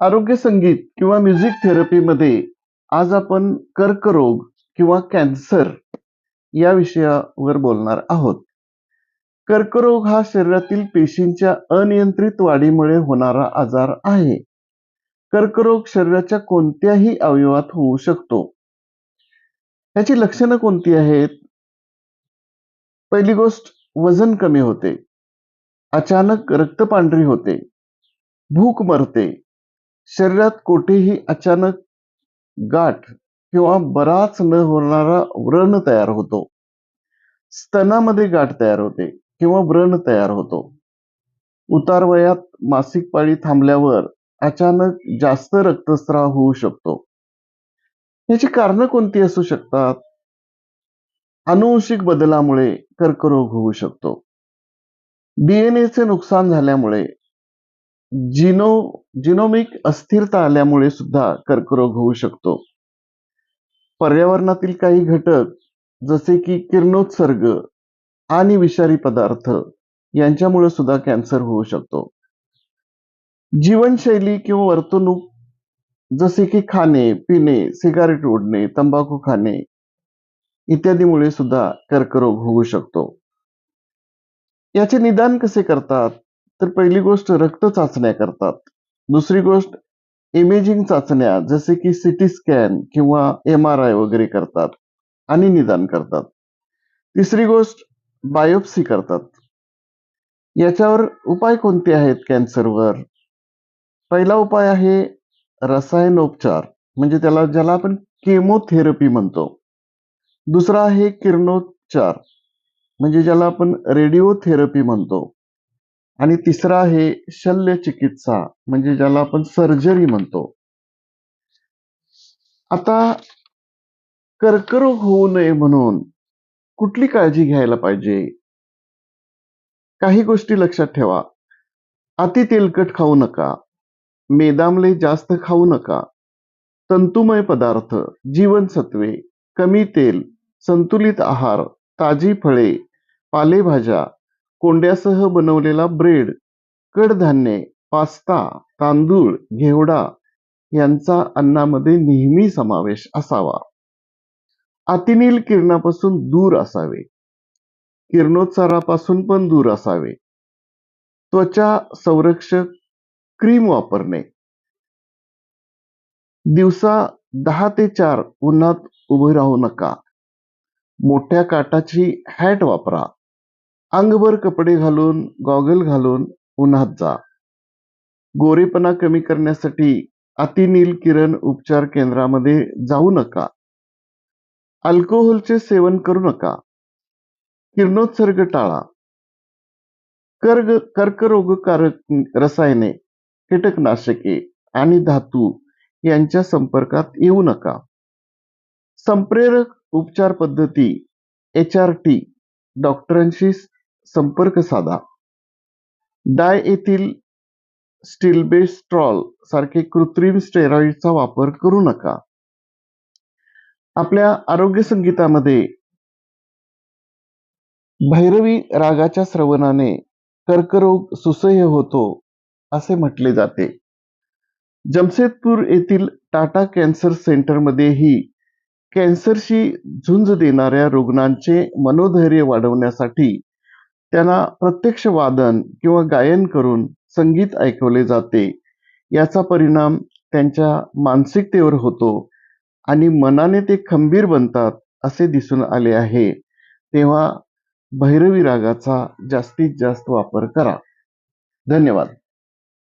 आरोग्य संगीत किंवा म्युझिक थेरपीमध्ये आज आपण कर्करोग किंवा कॅन्सर या विषयावर बोलणार आहोत. कर्करोग हा शरीरातील पेशींच्या अनियंत्रित वाढीमुळे होणारा आजार आहे. कर्करोग शरीराच्या कोणत्याही अवयवात होऊ शकतो. याची लक्षणं कोणती आहेत? पहिली गोष्ट वजन कमी होते. अचानक रक्त पांढरी होते. भूक मरते. शरीरात कोठेही अचानक गाठ किंवा बराच न होणारा व्रण तयार होतो. स्तनामध्ये गाठ तयार होते किंवा व्रण तयार होतो. उतार वयात मासिक पाळी थांबल्यावर अचानक जास्त रक्तस्राव होऊ शकतो. याची कारणं कोणती असू शकतात? अनुवंशिक बदलामुळे कर्करोग होऊ शकतो. डीएनएचे नुकसान झाल्यामुळे जिनो जिनोमिक अस्थिरता आल्यामुळे सुद्धा कर्करोग होऊ शकतो. पर्यावरणातील काही घटक जसे की किरणोत्सर्ग आणि विषारी पदार्थ यांच्यामुळे सुद्धा कॅन्सर होऊ शकतो. जीवनशैली किंवा वर्तणूक जसे की खाणे पिणे सिगारेट ओढणे तंबाखू खाणे इत्यादीमुळे सुद्धा कर्करोग होऊ शकतो. याचे निदान कसे करतात? तर पहिली गोष्ट रक्त चाचण्या करतात. दुसरी गोष्ट इमेजिंग चाचण्या जसे की सिटी स्कॅन किंवा एम आर आय वगैरे करतात आणि निदान करतात. तिसरी गोष्ट बायोप्सी करतात. याच्यावर उपाय कोणते आहेत कॅन्सरवर पहिला उपाय आहे रसायनोपचार म्हणजे त्याला ज्याला आपण केमोथेरपी म्हणतो. दुसरा आहे किरणोपचार म्हणजे ज्याला आपण रेडिओथेरपी म्हणतो. आणि तिसरा आहे शल्य चिकित्सा म्हणजे ज्याला आपण सर्जरी म्हणतो. आता कर्करोग होऊ नये म्हणून कुठली काळजी घ्यायला पाहिजे? काही गोष्टी लक्षात ठेवा. अति तेलकट खाऊ नका. मेदामले जास्त खाऊ नका. तंतुमय पदार्थ जीवनसत्वे कमी तेल संतुलित आहार ताजी फळे पालेभाज्या कोंड्यासह बनवलेला ब्रेड कडधान्ये पास्ता तांदूळ घेवडा यांचा अन्नामध्ये नेहमी समावेश असावा. अतिनील किरणापासून दूर असावे. किरणोत्सारापासून पण दूर असावे. त्वचा संरक्षक क्रीम वापरणे. दिवसा दहा ते चार उन्हात उभे राहू नका. मोठ्या काटाची हॅट वापरा. अंगभर कपडे घालून गॉगल घालून उन्हात जा. गोरेपणा कमी करण्यासाठी अतिनील किरण उपचार केंद्रामध्ये जाऊ नका. अल्कोहोलचे सेवन करू नका. किरणोत्सर्ग टाळा. कर्ग कर्करोगकारक रसायने कीटकनाशके आणि धातू यांच्या संपर्कात येऊ नका. संप्रेरक उपचार पद्धती एच आर टी डॉक्टरांशी संपर्क साधा. डाय येथील स्टिल्बेस्ट्रॉल सारखे कृत्रिम स्टेरॉइडचा वापर करू नका. आपल्या आरोग्य संगीतामध्ये भैरवी रागाच्या श्रवणाने कर्करोग सुसह्य होतो असे म्हटले जाते. जमशेदपूर येथील टाटा कॅन्सर सेंटरमध्येही कॅन्सरशी झुंज देणाऱ्या रुग्णांचे मनोधैर्य वाढवण्यासाठी त्यांना प्रत्यक्ष वादन किंवा गायन करून संगीत ऐकवले जाते. याचा परिणाम त्यांच्या मानसिकतेवर होतो आणि मनाने ते खंबीर बनतात असे दिसून आले आहे. तेव्हा भैरवी रागाचा जास्तीत जास्त वापर करा. धन्यवाद.